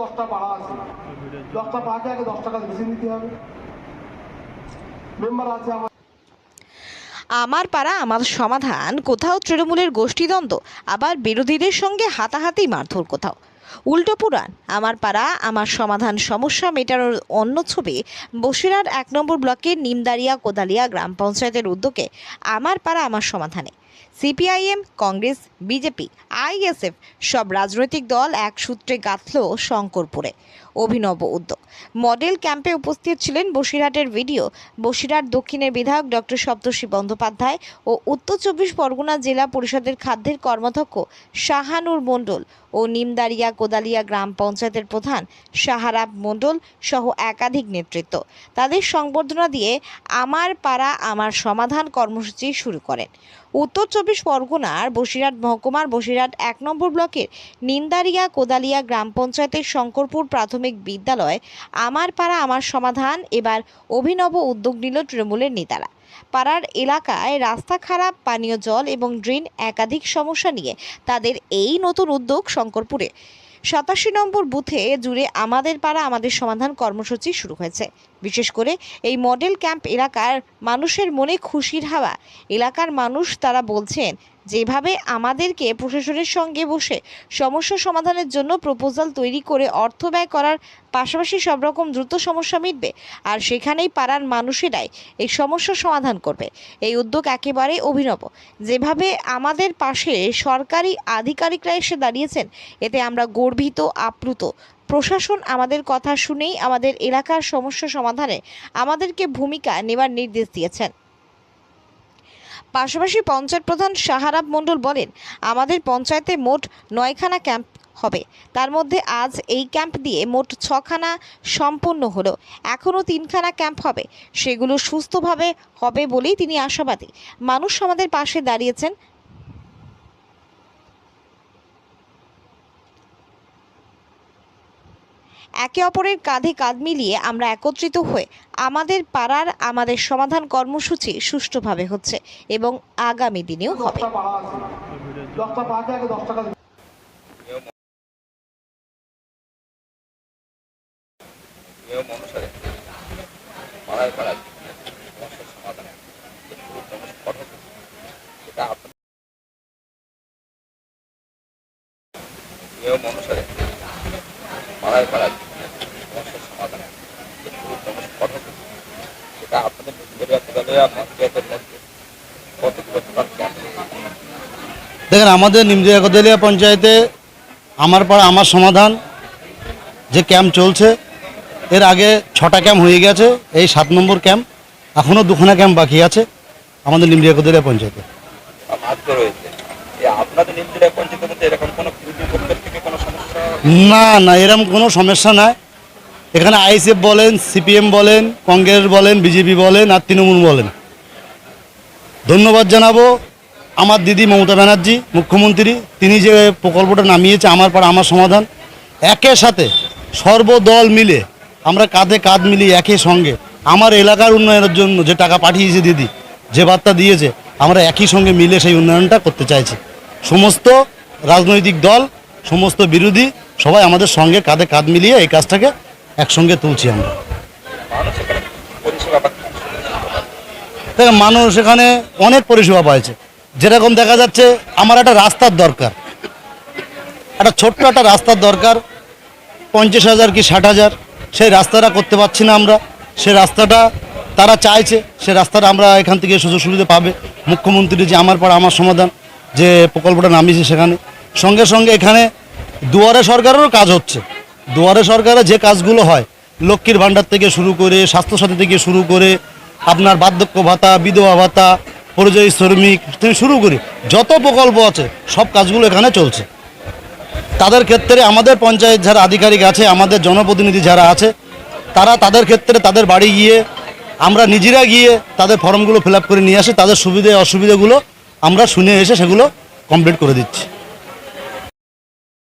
দশটা পাড়া আছে। দশটা পাড়াকে আগে দশ টাকা বেশি নিতে হবে। মেম্বার আছে আমার। আমার পাড়া, আমার সমাধান, কোথাও তৃণমূলের গোষ্ঠীদ্বন্দ্ব, আবার বিরোধীদের সঙ্গে হাতাহাতি মারধর কোথাও। উল্টো পুরাণ, আমার পাড়া, আমার সমাধান সমস্যা মেটানোর অন্য ছবি বসিরহাট এক নম্বর ব্লকের নিমদারিয়া কোদালিয়া গ্রাম পঞ্চায়েতের উদ্যোগে আমার পাড়া, আমার সমাধানে। সিপিআইএম কংগ্রেস বিজেপি আইএসএফ সব রাজনৈতিক দল এক সূত্রে গাঁথল শঙ্করপুরে। অভিনব উদ্যোগ। মডেল ক্যাম্পে উপস্থিত ছিলেন বসিরহাটের ভিডিও, বসিরহাট দক্ষিণের বিধায়ক ডক্টর সপ্তর্ষি বন্দ্যোপাধ্যায় ও উত্তর চব্বিশ পরগনা জেলা পরিষদের খাদ্যের কর্মাধ্যক্ষ শাহানুর মণ্ডল ও নিমদারিয়া কোদালিয়া গ্রাম পঞ্চায়েতের প্রধান সাহারাব মণ্ডল সহ একাধিক নেতৃত্ব। তাদের সংবর্ধনা দিয়ে আমার পাড়া, আমার সমাধান কর্মসূচি শুরু করেন। উত্তর চব্বিশ পরগনার বসিরহাট মহকুমার বসিরহাট এক নম্বর ব্লকের নিন্দারিয়া কোদালিয়া গ্রাম পঞ্চায়েতের শঙ্করপুর প্রাথমিক বিদ্যালয়, আমার পাড়া আমার সমাধান, এবার অভিনব উদ্যোগ নিল তৃণমূলের নেতারা। পাড়ার এলাকায় রাস্তা খারাপ, পানীয় জল এবং ড্রেন একাধিক সমস্যা নিয়ে তাদের এই নতুন উদ্যোগ শঙ্করপুরে। সাতাশি নম্বর বুথে জুড়ে আমাদের পাড়া, আমাদের সমাধান কর্মসূচি শুরু হয়েছে। বিশেষ করে এই মডেল ক্যাম্প এলাকার মানুষের মনে খুশির হাওয়া। এলাকার মানুষ তারা বলছেন, যেভাবে আমাদেরকে প্রশাসনের সঙ্গে বসে সমস্যা সমাধানের জন্য প্রপোজাল তৈরি করে অর্থ ব্যয় করার পাশাপাশি সব রকম দ্রুত সমস্যা মিটবে, আর সেখানেই পাড়ার মানুষেরাই এই সমস্যা সমাধান করবে। এই উদ্যোগ একেবারে অভিনব। যেভাবে আমাদের পাশে সরকারি আধিকারিকরা এসে দাঁড়িয়েছেন, এতে আমরা গর্বিত, আপ্লুত। প্রশাসন আমাদের কথা শুনেই আমাদের এলাকার সমস্যা সমাধানে আমাদেরকে ভূমিকা নেবার নির্দেশ দিয়েছেন। পাশাপাশি পঞ্চায়েত প্রধান সাহারাব মণ্ডল বলেন, আমাদের পঞ্চায়েতে মোট নয়খানা ক্যাম্প হবে। তার মধ্যে আজ এই ক্যাম্প দিয়ে মোট ছখানা সম্পন্ন হলো। এখনও তিনখানা ক্যাম্প হবে। সেগুলো সুস্থভাবে হবে বলেই তিনি আশাবাদী। মানুষ আমাদের পাশে দাঁড়িয়েছেন একে অপরের কাঁধে কাঁধ মিলিয়ে আমরা একত্রিত হয়ে আমাদের পাড়ার আমাদের সমাধান কর্মসূচি সুষ্ঠুভাবে হচ্ছে এবং আগামী দিনেও হবে। অনুসারে পাড়ায় পাড়ায় সমস্যার সমাধানে নিয়ম অনুসারে পাড়ায় পাড়ায় সমস্যার সমাধানে যে পুরো পদ্ধতি সেটা আপনাদের পঞ্চায়েতের মধ্যে কতগুলো দেখেন আমাদের নিমদিয়া গদেলিয়া পঞ্চায়েতে আমার পাড়া আমার সমাধান যে ক্যাম্প চলছে এর আগে ছটা ক্যাম্প হয়ে গেছে এই সাত নম্বর ক্যাম্প এখনও দুখানা ক্যাম্প বাকি আছে আমাদের নিমদিয়া গদেলিয়া পঞ্চায়েতে। আপনাদের নিমদিরা পঞ্চায়েতের মধ্যে এরকম কোনো থেকে কোনো না না এরকম কোনো সমস্যা নাই। এখানে আইএসএফ বলেন, সিপিএম বলেন, কংগ্রেস বলেন, বিজেপি বলেন, আর তৃণমূল বলেন। ধন্যবাদ জানাব আমার দিদি মমতা ব্যানার্জি, মুখ্যমন্ত্রী। তিনি যে প্রকল্পটা নামিয়েছে, আমার পাড়া আমার সমাধান। একের সাথে সর্বদল মিলে আমরা কাঁধে কাঁধ মিলিয়ে একই সঙ্গে আমার এলাকার উন্নয়নের জন্য যে টাকা পাঠিয়েছে দিদি, যে বার্তা দিয়েছে, আমরা একই সঙ্গে মিলে সেই উন্নয়নটা করতে চাইছি। সমস্ত রাজনৈতিক দল সমস্ত বিরোধী সবাই আমাদের সঙ্গে কাঁধে কাঁধ মিলিয়ে এই কাজটাকে একসঙ্গে তুলছি আমরা। মানুষ এখানে অনেক পরিষেবা পাইছে। যেরকম দেখা যাচ্ছে, আমার একটা রাস্তার দরকার। একটা ছোট্ট একটা রাস্তার দরকার। পঞ্চাশ হাজার কি ষাট হাজার, সেই রাস্তাটা করতে পারছি না আমরা। সে রাস্তাটা তারা চাইছে সে রাস্তাটা আমরা এখান থেকে সুযোগ সুবিধা পাবে। মুখ্যমন্ত্রী যে আমার পাড়া আমার সমাধান, যে প্রকল্পটা নামিয়েছে সেখানে। সঙ্গে সঙ্গে এখানে দুয়ারে সরকারেরও কাজ হচ্ছে। দুয়ারে সরকারের যে কাজগুলো হয়, লক্ষ্মীর ভাণ্ডার থেকে শুরু করে, স্বাস্থ্যসাথী থেকে শুরু করে, আপনার বার্ধক্য ভাতা, বিধবা ভাতা, পরিযায়ী শ্রমিক থেকে শুরু করে যত প্রকল্প আছে, সব কাজগুলো এখানে চলছে। তাদের ক্ষেত্রে আমাদের পঞ্চায়েত যারা আধিকারিক আছে, আমাদের জনপ্রতিনিধি যারা আছে, তারা তাদের ক্ষেত্রে তাদের বাড়ি গিয়ে, আমরা নিজেরা গিয়ে তাদের ফর্মগুলো ফিল করে নিয়ে আসি, তাদের সুবিধে, অসুবিধাগুলো আমরা শুনে এসে সেগুলো কমপ্লিট করে দিচ্ছি।